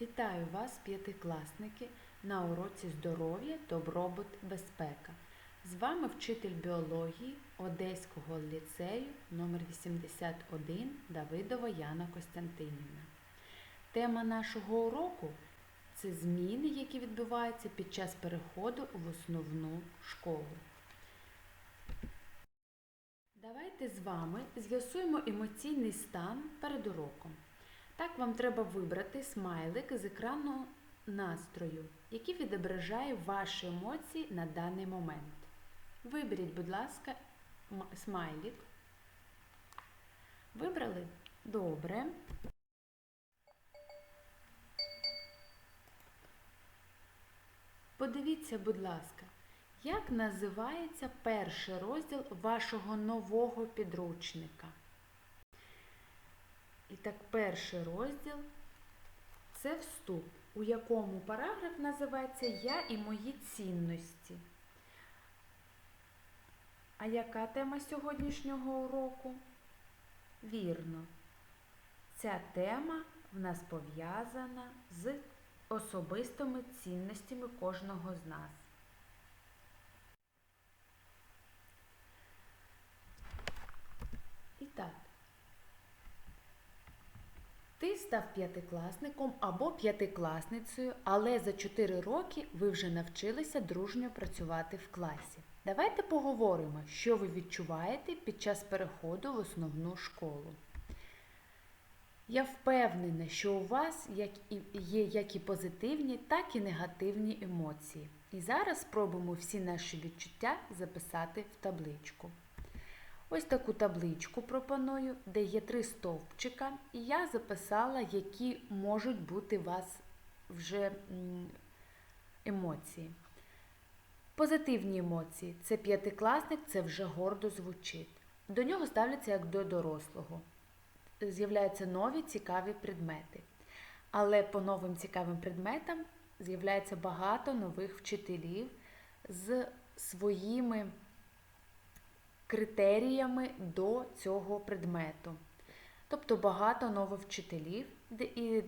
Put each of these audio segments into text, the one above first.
Вітаю вас, п'ятикласники, на уроці здоров'я, добробут, безпека. З вами вчитель біології Одеського ліцею номер 81 Давидова Яна Костянтинівна. Тема нашого уроку це зміни, які відбуваються під час переходу в основну школу. Давайте з вами з'ясуємо емоційний стан перед уроком. Так вам треба вибрати смайлик з екрану настрою, який відображає ваші емоції на даний момент. Виберіть, будь ласка, смайлик. Вибрали? Добре. Подивіться, будь ласка, як називається перший розділ вашого нового підручника. І так, перший розділ це вступ, у якому параграф називається Я і мої цінності. А яка тема сьогоднішнього уроку? Вірно, ця тема в нас пов'язана з особистими цінностями кожного з нас. І так, став п'ятикласником або п'ятикласницею, але за 4 роки ви вже навчилися дружньо працювати в класі. Давайте поговоримо, що ви відчуваєте під час переходу в основну школу. Я впевнена, що у вас є як і позитивні, так і негативні емоції. І зараз спробуємо всі наші відчуття записати в табличку. Ось таку табличку пропоную, де є три стовпчика, і я записала, які можуть бути у вас вже емоції. Позитивні емоції це п'ятикласник, це вже гордо звучить. До нього ставляться як до дорослого. З'являються нові цікаві предмети. Але по новим цікавим предметам з'являється багато нових вчителів з своїми критеріями до цього предмету. Тобто багато нових вчителів, і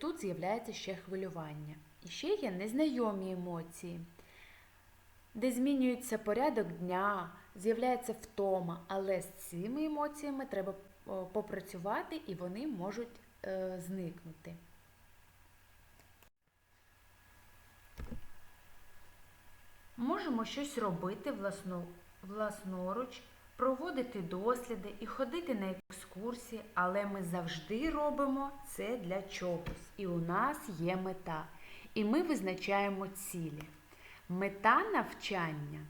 тут з'являється ще хвилювання. І ще є незнайомі емоції, де змінюється порядок дня, з'являється втома, але з цими емоціями треба попрацювати і вони можуть е, зникнути. Можемо щось робити власно, власноруч, проводити досліди і ходити на екскурсії, але ми завжди робимо це для чогось. І у нас є мета. І ми визначаємо цілі. Мета навчання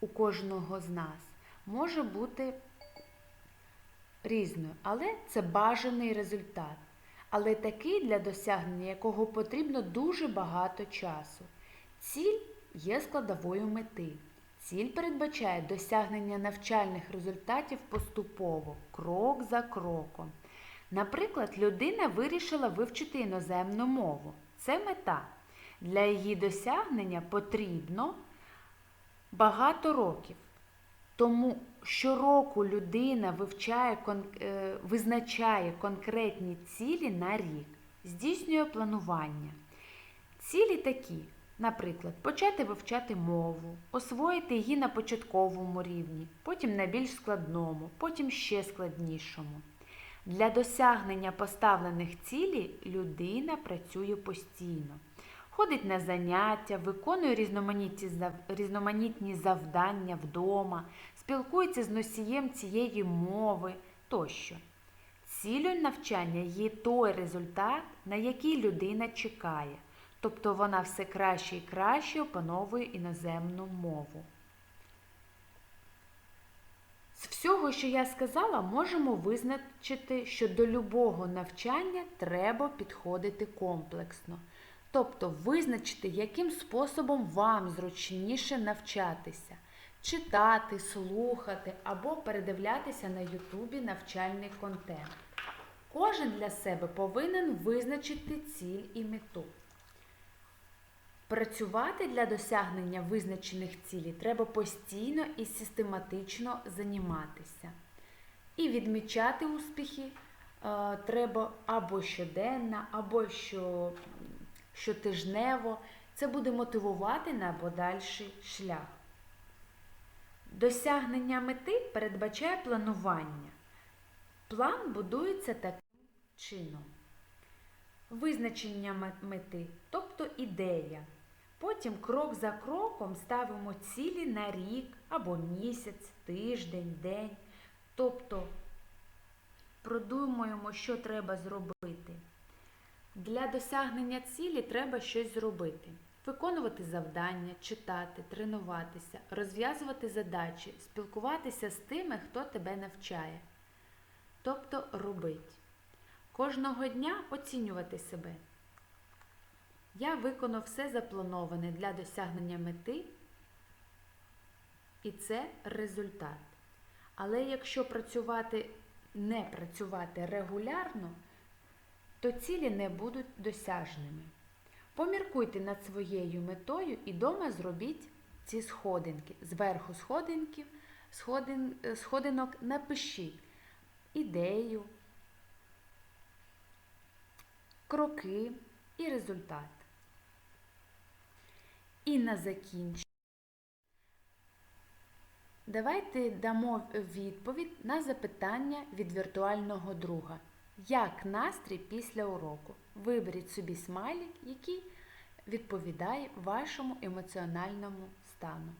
у кожного з нас може бути різною, але це бажаний результат. Але такий, для досягнення якого потрібно дуже багато часу. Ціль є складовою мети. Ціль передбачає досягнення навчальних результатів поступово, крок за кроком. Наприклад, людина вирішила вивчити іноземну мову. Це мета. Для її досягнення потрібно багато років. Тому щороку людина вивчає, е, визначає конкретні цілі на рік, здійснює планування. Цілі такі, наприклад, почати вивчати мову, освоїти її на початковому рівні, потім на більш складному, потім ще складнішому. Для досягнення поставлених цілей людина працює постійно. Ходить на заняття, виконує різноманітні, зав- різноманітні завдання вдома, спілкується з носієм цієї мови тощо. Цілею навчання є той результат, на який людина чекає, тобто вона все краще і краще опановує іноземну мову. З всього, що я сказала, можемо визначити, що до любого навчання треба підходити комплексно. Тобто визначити, яким способом вам зручніше навчатися, читати, слухати або передивлятися на Ютубі навчальний контент. Кожен для себе повинен визначити ціль і мету. Працювати для досягнення визначених цілей треба постійно і систематично займатися. І відмічати успіхи е, треба або щоденно, або що, щотижнево. Це буде мотивувати на подальший шлях. Досягнення мети передбачає планування. План будується таким чином. Визначення мети, тобто ідея. Потім крок за кроком ставимо цілі на рік або місяць, тиждень, день. Тобто продумуємо, що треба зробити. Для досягнення цілі треба щось зробити. Виконувати завдання, читати, тренуватися, розв'язувати задачі, спілкуватися з тими, хто тебе навчає. Тобто робить. Кожного дня оцінювати себе. Я виконав все заплановане для досягнення мети, і це результат. Але якщо працювати, не працювати регулярно, то цілі не будуть досяжними. Поміркуйте над своєю метою і дома зробіть ці сходинки. Зверху сходинків, сходин, е, сходинок напишіть ідею, кроки і результат. І на закінчення давайте дамо відповідь на запитання від віртуального друга. Як настрій після уроку? Виберіть собі смайлік, який відповідає вашому емоціональному стану.